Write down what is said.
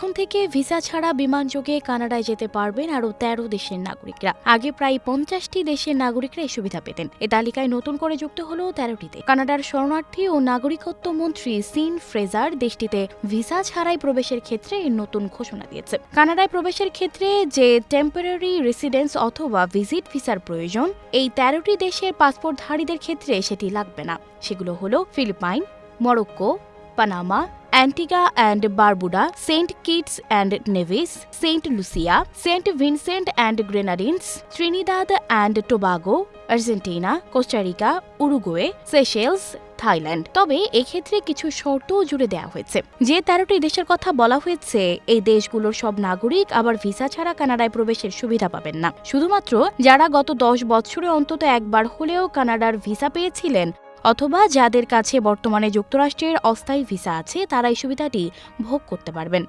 এখন থেকে ভিসা ছাড়া বিমান যোগে কানাডায় যেতে পারবেন আরও তেরো দেশের নাগরিকরা। আগে প্রায় পঞ্চাশটি দেশের নাগরিকরা এই সুবিধা পেতেন। এ তালিকায় নতুন করে যুক্ত হল তেরোটিতে। কানাডার শরণার্থী ও নাগরিকত্ব মন্ত্রী সিন ফ্রেজার দেশটিতে ভিসা ছাড়াই প্রবেশের ক্ষেত্রে এই নতুন ঘোষণা দিয়েছে। কানাডায় প্রবেশের ক্ষেত্রে যে টেম্পোরারি রেসিডেন্স অথবা ভিজিট ভিসার প্রয়োজন, এই তেরোটি দেশের পাসপোর্টধারীদের ক্ষেত্রে সেটি লাগবে না। সেগুলো হলো Philippines, Morocco Panama Antigua and Barbuda Saint Kitts and Nevis Saint Lucia Saint Vincent and Grenadines Trinidad and Tobago Argentina Costa Rica Uruguay Seychelles Thailand তবে এক্ষেত্রে কিছু শর্তও জুড়ে দেওয়া হয়েছে। যে তেরোটি দেশের কথা বলা হয়েছে, এই দেশগুলোর সব নাগরিক আবার ভিসা ছাড়া কানাডায় প্রবেশের সুবিধা পাবেন না। শুধুমাত্র যারা গত দশ বছরে অন্তত একবার হলেও কানাডার ভিসা পেয়েছিলেন অথবা যাদের কাছে বর্তমানে যুক্তরাষ্ট্রের অস্থায়ী ভিসা আছে তারা এই সুবিধাটি ভোগ করতে পারবেন।